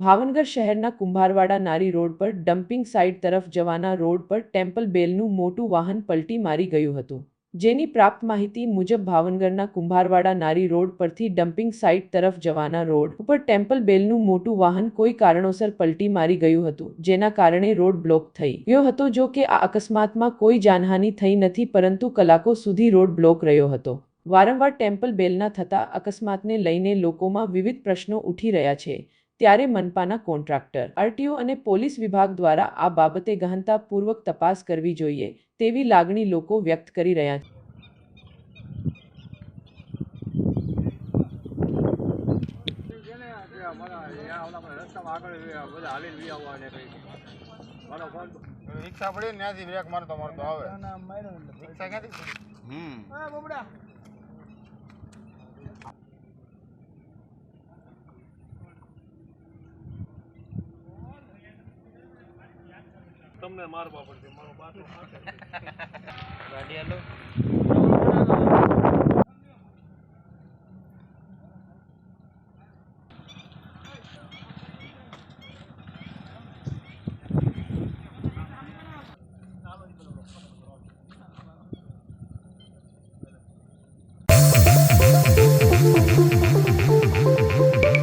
ભાવનગર શહેરના કુંભારવાડા નારી રોડ પર ડમ્પિંગ સાઇટ તરફ જવાના રોડ પર ટેમ્પલ બેલનું મોટું વાહન પલટી મારી ગયું હતું. જેની પ્રાપ્ત માહિતી મુજબ ભાવનગરના કુંભારવાડા નારી રોડ પરથી ડમ્પિંગ સાઇટ તરફ જવાના રોડ ઉપર ટેમ્પલ બેલનું મોટું વાહન કોઈ કારણોસર પલટી મારી ગયું હતું, જેના કારણે રોડ બ્લોક થઈ ગયો હતો, જો કે આ અકસ્માતમાં કોઈ જાનહાની થઈ નથી, પરંતુ કલાકો સુધી રોડ બ્લોક રહ્યો હતો. વારંવાર ટેમ્પલ બેલના થતા અકસ્માતને લઈને લોકોમાં વિવિધ પ્રશ્નો ઉઠી રહ્યા છે. ત્યારે મનપાના કોન્ટ્રાક્ટર. આરટીઓ અને પોલીસ વિભાગ દ્વારા આ બાબતે ગહનતાપૂર્વક તપાસ કરવી જોઈએ તેવી લાગણી લોકો વ્યક્ત કરી રહ્યા છે. રિક્ષા પડી ને ત્યાંથી બ્રેક મારતો મારતો આવે. રિક્ષા ક્યાંથી હમ. તમને મારવા પડશે મારો બાટલો ગાડી હાલો.